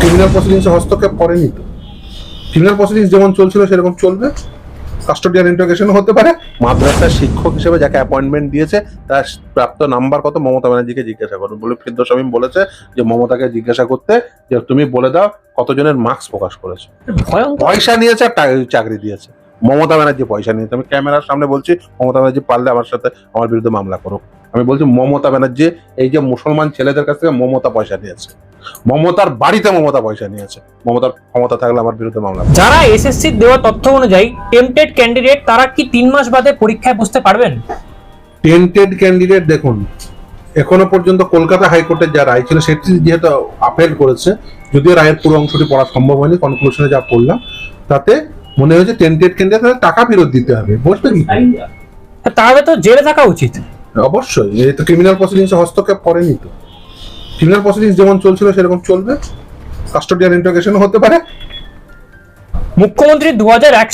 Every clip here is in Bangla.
ক্রিমিনাল প্রসিডিংসে হস্তক্ষেপ করেনি তো। ক্রিমিনাল প্রসিডিংস যেমন চলছিল সেরকম চলবে। কাস্টোডিয়াল ইন্টারোগেশন হতে পারে। মাদ্রাসার শিক্ষক হিসেবে যাকে অ্যাপয়েন্টমেন্ট দিয়েছে তার প্রাপ্ত নাম্বার কত? মমতা ব্যানার্জিকে জিজ্ঞাসা করুন। বলে ফিরদোস আমিন বলেছে যে মমতাকে জিজ্ঞাসা করতে যে তুমি বলে দাও কতজনের মার্কস প্রকাশ করেছে। পয়সা নিয়েছে আর চাকরি দিয়েছে। মমতা ব্যানার্জি পয়সা নিয়েছে। আমি ক্যামেরার সামনে বলছি মমতা ব্যানার্জি পারলে আমার সাথে আমার বিরুদ্ধে মামলা করুক। আমি বলছি মমতা ব্যানার্জি এই যে মুসলমান ছেলেদের কাছ থেকে মমতা পয়সা নিয়েছে। মমতার বাড়িতে মমতা পয়সা নিয়েছে। মমতার ক্ষমতা থাকলে আমার বিরুদ্ধে মামলা যারা এসএসসি দেওয়া তথ্য অনুযায়ী টেম্পটেড ক্যান্ডিডেট তারা কি তিন মাস বাদে পরীক্ষায় বসতে পারবেন? টেন্টেড ক্যান্ডিডেট দেখুন এখনও পর্যন্ত কলকাতা হাইকোর্টের যা রায় ছিল সেটি যেহেতু আপিল করেছে যদিও রায়ের পুরো অংশটি পড়া সম্ভব হয়নি কনক্লুশনে যা পড়লাম তাতে মনে হয়েছে টেন্টেড ক্যান্ডিডেট টাকা ফেরত দিতে হবে বসবে কি তাহলে তো জেলে থাকা উচিত। অবশ্যই এই তো ক্রিমিনাল প্রসিডিংসে হস্তক্ষেপ করেনি তো। ক্রিমিনাল প্রসিডিংস যেমন চলছিল সেরকম চলবে। কাস্টোডিয়াল ইন্টারোগেশন হতে পারে। মুখ্যমন্ত্রী দু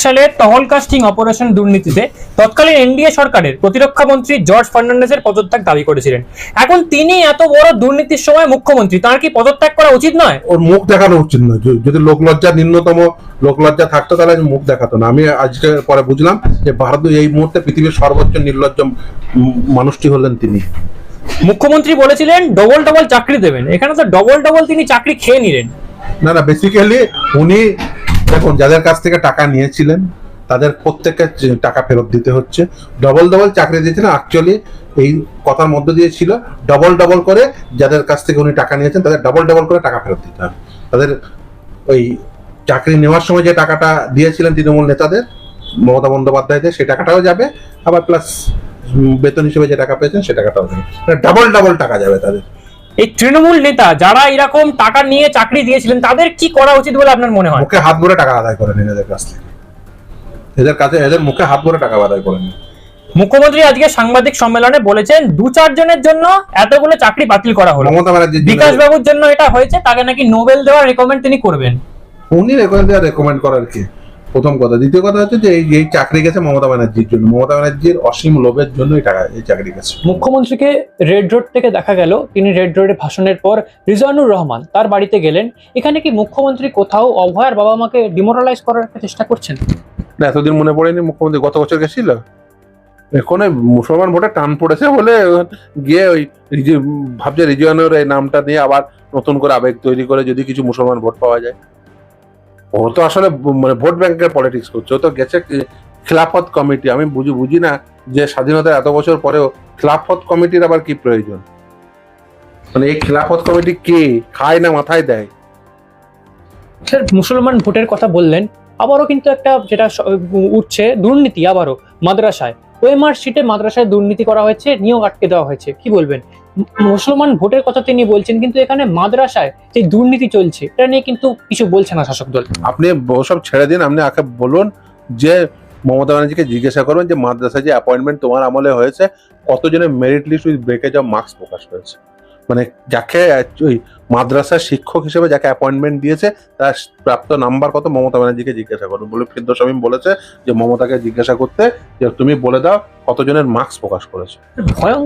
সালের টহল কাস্টিং অপারেশন দুর্নীতিতে তৎকালীন এনডিএ সরকারের প্রতিরক্ষা মন্ত্রী জর্জ ফার্নান্ডেজের পদত্যাগ দাবি করেছিলেন। এখন তিনি এত বড় দুর্নীতির সময় মুখ্যমন্ত্রী তার কি পদত্যাগ করা উচিত নয়? ওর মুখ দেখানো উচিত নয়। যদি লোকলজ্জা নিম্নতম লোকলজ্জা থাকতো তাহলে মুখ দেখাতো না। আমি আজকে পরে বুঝলাম যে ভারত এই মুহূর্তে পৃথিবীর সর্বোচ্চ নির্লজ্জ মানুষটি হলেন তিনি। মুখ্যমন্ত্রী বলেছিলেন, ডবল ডবল চাকরি দেবেন। এখানে তো ডবল ডবল তিনি চাকরি খেয়ে নিলেন। না না বেসিক্যালি উনি, দেখুন, যাদের কাছ থেকে টাকা নিয়েছিলেন, তাদের প্রত্যেককে টাকা ফেরত দিতে হচ্ছে। ডবল ডবল চাকরি দিয়েছিলেন অ্যাকচুয়ালি এই কথার মধ্য দিয়ে ছিল, ডবল ডবল করে যাদের কাছ থেকে উনি টাকা নিয়েছেন, তাদের ডবল ডবল করে টাকা ফেরত দিতে হবে। তাদের ওই চাকরি নেওয়ার সময় যে টাকাটা দিয়েছিলেন তৃণমূল নেতাদের, মমতা বন্দ্যোপাধ্যায়দের, সেই টাকাটাও যাবে। আবার প্লাস বেতন হিসেবে যে টাকা পেয়েছেন সে টাকাটাও যাবে ডাবল ডাবল টাকা যাবে তাদের। এই তৃণমূল নেতা যারা এরকম টাকা নিয়ে চাকরি দিয়েছিলেন তাদের কি করা উচিত বলে আপনার মনে হয়? মুখে হাত ভরে টাকা আদায় করে নিন এদের কাছ থেকে। এদের কাছে এদের মুখে হাত ভরে টাকা আদায় করে নিন মুখ্যমন্ত্রী আজকে সাংবাদিক সম্মেলনে বলেছেন দু চারজনের জন্য এতগুলো চাকরি বাতিল করা হলো। মমতা ব্যানার্জির জন্য- বিকাশ বাবুর জন্য এটা হয়েছে তাকে নাকি নোবেল দেওয়ার রেকমেন্ড তিনি করবেন। উনি রেকমেন্ড রেকমেন্ড করার কি? প্রথম কথা। দ্বিতীয় কথা হচ্ছে যে এই এই চাকরি গেছে মমতা ব্যানার্জির জন্য। মমতা ব্যানার্জির অসীম লোভের জন্য এই টাকা এই চাকরি গেছে। মুখ্যমন্ত্রীকে রেড রোড থেকে দেখা গেল। তিনি রেড রোডে ভাষণের পর রিজানুর রহমান তার বাড়িতে গেলেন। এখানে কি মুখ্যমন্ত্রী কোথাও অভয়ার বাবা মাকে ডিমোরালাইজ করার একটা চেষ্টা করছেন? না এতদিন মনে পড়েনি মুখ্যমন্ত্রী গত বছর গেছিল? এখন ওই মুসলমান ভোটে টান পড়েছে বলে গিয়ে ওই ভাবছে রিজিয়নের এই নামটা দিয়ে আবার নতুন করে আবেগ তৈরি করে যদি কিছু মুসলমান ভোট পাওয়া যায়। ও তো আসলে মানে ভোট ব্যাংকের পলিটিক্স করছে। ও তো গেছে খিলাফত কমিটি আমি বুঝি বুঝি না যে স্বাধীনতার এত বছর পরেও খিলাফত কমিটির আবার কি প্রয়োজন? মানে এই খিলাফত কমিটি কে খায় না মাথায় দেয়? স্যার, মুসলমান ভোটের কথা বললেন, আবারও কিন্তু একটা যেটা উঠছে, দুর্নীতি আবারও মাদ্রাসায়। ওএমআর সিটে মাদ্রাসায় দুর্নীতি করা হয়েছে, নিয়োগ আটকে দেওয়া হয়েছে। কি বলবেন? মুসলমান ভোটের কথা তিনি বলছেন, কিন্তু এখানে মাদ্রাসায় যে দুর্নীতি চলছে, এটা নিয়ে কিন্তু কিছু বলছে না শাসক দল। আপনি সব ছেড়ে দিন, আপনি আগে বলুন যে মমতা ব্যানার্জিকে জিজ্ঞাসা করবেন যে মাদ্রাসায় যে অ্যাপয়েন্টমেন্ট তোমার আমলে হয়েছে, কতজনের merit list with breakage of marks প্রকাশ হয়েছে। মানে যাকে ওই মাদ্রাসার শিক্ষক হিসেবে যাকে অ্যাপয়েন্টমেন্ট দিয়েছে তার প্রাপ্ত নাম্বার কত? মমতা ব্যানার্জিকে জিজ্ঞাসা করুন বলে ফিরদোস আমিন বলেছে যে মমতাকে জিজ্ঞাসা করতে যে তুমি বলে দাও কতজনের মার্কস প্রকাশ করেছে।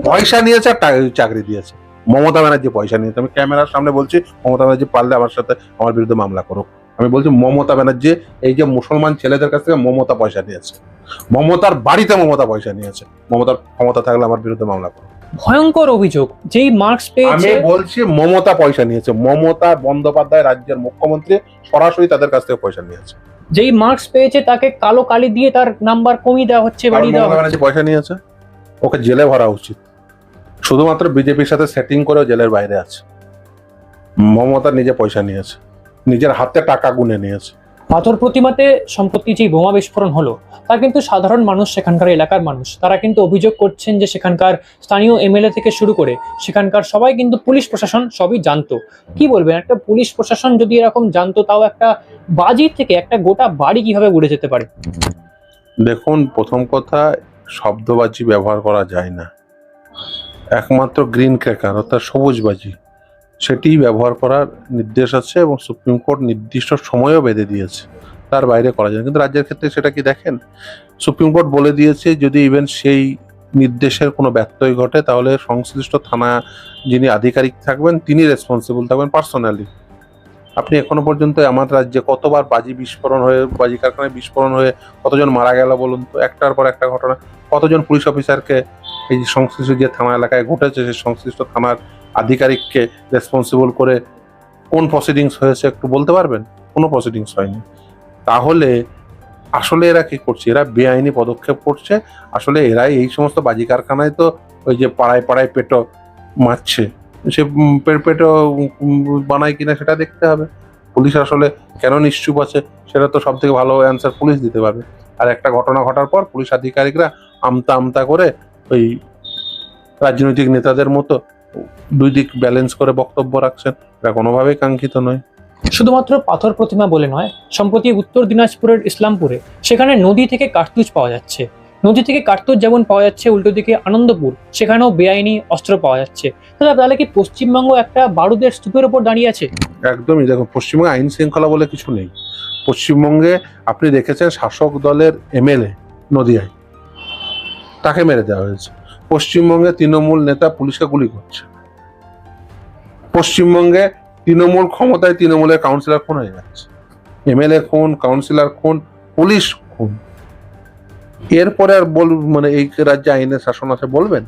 পয়সা নিয়েছে আর চাকরি দিয়েছে। মমতা ব্যানার্জি পয়সা নিয়েছে। আমি ক্যামেরার সামনে বলছি মমতা ব্যানার্জি পারলে আমার সাথে আমার বিরুদ্ধে মামলা করুক। আমি বলছি মমতা ব্যানার্জি এই যে মুসলমান ছেলেদের কাছ থেকে মমতা পয়সা নিয়েছে। মমতার বাড়িতে মমতা পয়সা নিয়েছে। মমতার ক্ষমতা থাকলে আমার বিরুদ্ধে মামলা করুক। ভয়ঙ্কর অভিযোগ যেই মার্কস আমি পেয়েছে বলছি মমতা পয়সা নিয়েছে। মমতা বন্দ্যোপাধ্যায় রাজ্যের মুখ্যমন্ত্রী সরাসরি তাদের কাছ থেকে পয়সা নিয়েছে। যেই মার্কস পেয়েছে তাকে কালো কালি দিয়ে তার নাম্বার কমিয়ে দেওয়া হচ্ছে বাড়িয়ে দেওয়া হচ্ছে। পয়সা নিয়েছে। ওকে জেলে ভরা উচিত। শুধুমাত্র বিজেপির সাথে সেটিং করেও জেলের বাইরে আছে। মমতা নিজে পয়সা নিয়েছে। নিজের হাতে টাকা গুনে নিয়েছে। পাথর প্রতিমাতে সম্প্রতি যে বোমা বিস্ফোরণ হলো, তা কিন্তু সাধারণ মানুষ, সেখানকার এলাকার মানুষ, তারা কিন্তু অভিযোগ করছেন যে সেখানকার স্থানীয় এমএলএ থেকে শুরু করে সেখানকার সবাই কিন্তু পুলিশ প্রশাসন সবই জানতো। কি বলবেন? একটা পুলিশ প্রশাসন যদি এরকম জানতো, তাও একটা বাজি থেকে একটা গোটা বাড়ি কীভাবে উড়ে যেতে পারে? দেখুন, প্রথম কথা, শব্দবাজি ব্যবহার করা যায় না। একমাত্র গ্রিন ক্র্যাকার, অর্থাৎ সবুজবাজি সেটি ব্যবহার করার নির্দেশ আছে এবং সুপ্রিম কোর্ট নির্দিষ্ট সময়ও বেঁধে দিয়েছে। তার বাইরে করা যায়। কিন্তু রাজ্যের ক্ষেত্রে সেটা কি দেখেন? সুপ্রিম কোর্ট বলে দিয়েছে, যদি ইভেন সেই নির্দেশের কোনো ব্যত্যয় ঘটে, তাহলে সংশ্লিষ্ট থানা যিনি আধিকারিক থাকবেন, তিনি রেসপন্সিবল থাকবেন পার্সোনালি আপনি এখনও পর্যন্ত আমার রাজ্যে কতবার বাজি বিস্ফোরণ হয়ে, বাজি কারখানায় বিস্ফোরণ হয়ে কতজন মারা গেল বলুন তো? একটার পর একটা ঘটনা। কতজন পুলিশ অফিসারকে এই সংশ্লিষ্ট যে থানা এলাকায় ঘটেছে, সেই সংশ্লিষ্ট থানার আধিকারিককে রেসপন্সিবল করে কোন প্রসিডিংস হয়েছে একটু বলতে পারবেন? কোনো প্রসিডিংস হয়নি। তাহলে আসলে এরা কি করছে? এরা বেআইনি পদক্ষেপ করছে। আসলে এরাই এই সমস্ত বাজি কারখানায় তো ওই যে পাড়ায় পাড়ায় পেটো মারছে। সে পেটো বানায় কিনা সেটা দেখতে হবে। পুলিশ আসলে কেন নিশ্চুপ আছে সেটা তো সব থেকে ভালো অ্যান্সার পুলিশ দিতে পারবে। আর একটা ঘটনা ঘটার পর পুলিশ আধিকারিকরা আমতা আমতা করে ওই রাজনৈতিক নেতাদের মতো দুই দিক ব্যালেন্স করে বক্তব্য রাখছেন এটা কোনোভাবেই কাঙ্ক্ষিত নয়। শুধুমাত্র পাথর প্রতিমা বলে নয় সম্প্রতি উত্তর দিনাজপুরের ইসলামপুরে সেখানে নদী থেকে কার্তুজ পাওয়া যাচ্ছে। নদী থেকে কার্তুজ যেমন পাওয়া যাচ্ছে উল্টো দিকে আনন্দপুর সেখানেও বেআইনি অস্ত্র পাওয়া যাচ্ছে। দাদা তাহলে কি পশ্চিমবঙ্গ একটা বারুদের স্তূপের উপর দাঁড়িয়ে আছে? একদমই দেখুন পশ্চিমবঙ্গে আইন শৃঙ্খলা বলে কিছু নেই। পশ্চিমবঙ্গে আপনি দেখেছেন শাসক দলের এমএলএ নদিয়ায় তাকে মেরে দেওয়া হয়েছে। পশ্চিমবঙ্গে তৃণমূল নেতা পুলিশকে গুলি করছে। পশ্চিমবঙ্গে তৃণমূল ক্ষমতায় তৃণমূলের কাউন্সিলর খুন হয়ে যাচ্ছে। এমএলএ খুন কাউন্সিলর খুন, পুলিশ খুন। এরপরে আর বল মানে এই রাজ্যে আইনের শাসন আছে বলবেন?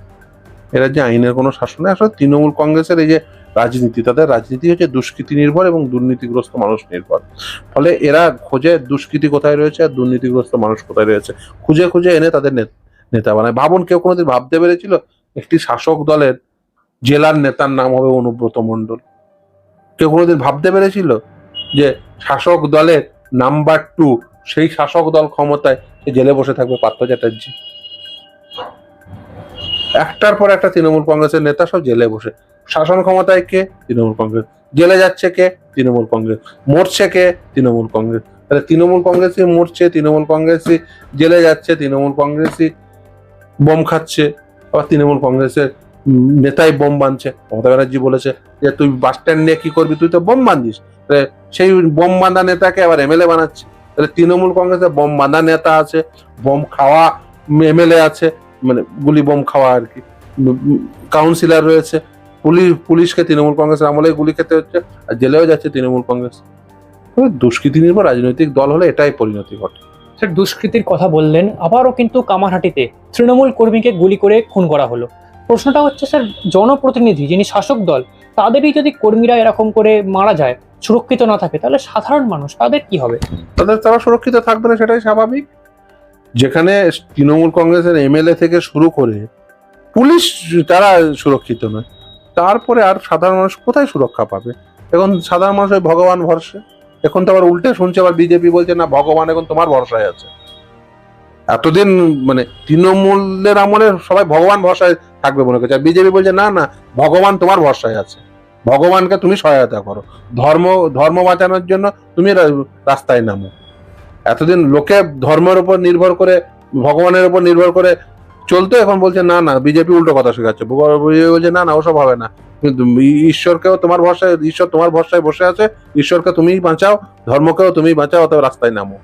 এ রাজ্যে আইনের কোনো শাসন আসলে তৃণমূল কংগ্রেসের এই যে রাজনীতি, তাদের রাজনীতি হচ্ছে দুষ্কৃতি নির্ভর এবং দুর্নীতিগ্রস্ত মানুষ নির্ভর। ফলে এরা খোঁজে দুষ্কৃতি কোথায় রয়েছে আর দুর্নীতিগ্রস্ত মানুষ কোথায় রয়েছে। খুঁজে খুঁজে এনে তাদের নেতা বানায়। ভাবুন, কেউ কোনোদিন ভাবতে পেরেছিল একটি শাসক দলের জেলার নেতার নাম হবে অনুব্রত মণ্ডল? কেউ কোনোদিন ভাবতে পেরেছিল যে শাসক দলের নাম্বার টু, সেই শাসক দল ক্ষমতায় সে জেলে বসে থাকবে পার্থ চ্যাটার্জি? একটার পর একটা তৃণমূল কংগ্রেসের নেতা সব জেলে বসে। শাসন ক্ষমতায় কে? তৃণমূল কংগ্রেস। জেলে যাচ্ছে কে? তৃণমূল কংগ্রেস। মরছে কে? তৃণমূল কংগ্রেস। তাহলে তৃণমূল কংগ্রেসই মরছে, তৃণমূল কংগ্রেসই জেলে যাচ্ছে, তৃণমূল কংগ্রেসই বোম খাচ্ছে, আবার তৃণমূল কংগ্রেসের নেতাই বোম বাঁধছে মমতা ব্যানার্জি বলেছে যে, তুই বাস স্ট্যান্ড নিয়ে কি করবি? তুই তো বোম বাঁধিস সেই বোম বাঁধা নেতাকে আবার এমএলএ বানাচ্ছে। তাহলে তৃণমূল কংগ্রেসের বোম বাঁধা নেতা আছে, বোম খাওয়া এমএলএ আছে মানে গুলি বোম খাওয়া আর কি। কাউন্সিলর রয়েছে, পুলিশ, পুলিশকে তৃণমূল কংগ্রেসের আমলে গুলি খেতে হচ্ছে আর জেলেও যাচ্ছে তৃণমূল কংগ্রেস। দুষ্কৃতি নির্ভর রাজনৈতিক দল হলে এটাই পরিণতি ঘটে। দুষ্কৃতির কথা বললেন, আবারও কিন্তু কামারহাটিতে তৃণমূল কর্মীকে গুলি করে খুন করা হলো। প্রশ্নটা হচ্ছে, স্যার, জনপ্রতিনিধি যিনি শাসক দল, তাদেরই যদি কর্মীরা এরকম করে মারা যায়, সুরক্ষিত না থাকে, তাহলে সাধারণ মানুষ, তাদের কি হবে? তাদের, তারা সুরক্ষিত থাকবে না, সেটাই স্বাভাবিক। যেখানে তৃণমূল কংগ্রেসের এমএলএ থেকে শুরু করে পুলিশ তারা সুরক্ষিত নয়। তারপরে আর সাধারণ মানুষ কোথায় সুরক্ষা পাবে? এখন সাধারণ মানুষ ভগবান ভরসে। এখন তো আবার উল্টে শুনছে, আবার বিজেপি বলছে, না, ভগবান এখন তোমার ভরসায় আছে। এতদিন মানে তৃণমূলের আমলে সবাই ভগবান ভরসায় থাকবে মনে করছে। আর বিজেপি বলছে, না না, ভগবান তোমার ভরসায় আছে। ভগবানকে তুমি সহায়তা করো। ধর্ম ধর্ম বাঁচানোর জন্য তুমি রাস্তায় নামো। এতদিন লোকে ধর্মের উপর নির্ভর করে, ভগবানের উপর নির্ভর করে চলতো, এখন বলছে, না না, বিজেপি উল্টো কথা শেখাচ্ছে। বলছে, না না, ওসব হবে না। ঈশ্বরকেও তোমার ভরসায়, ঈশ্বর তোমার ভরসায় বসে আছে, ঈশ্বরকে তুমি বাঁচাও, ধর্মকেও তুমি বাঁচাও অথবা রাস্তায় নামো।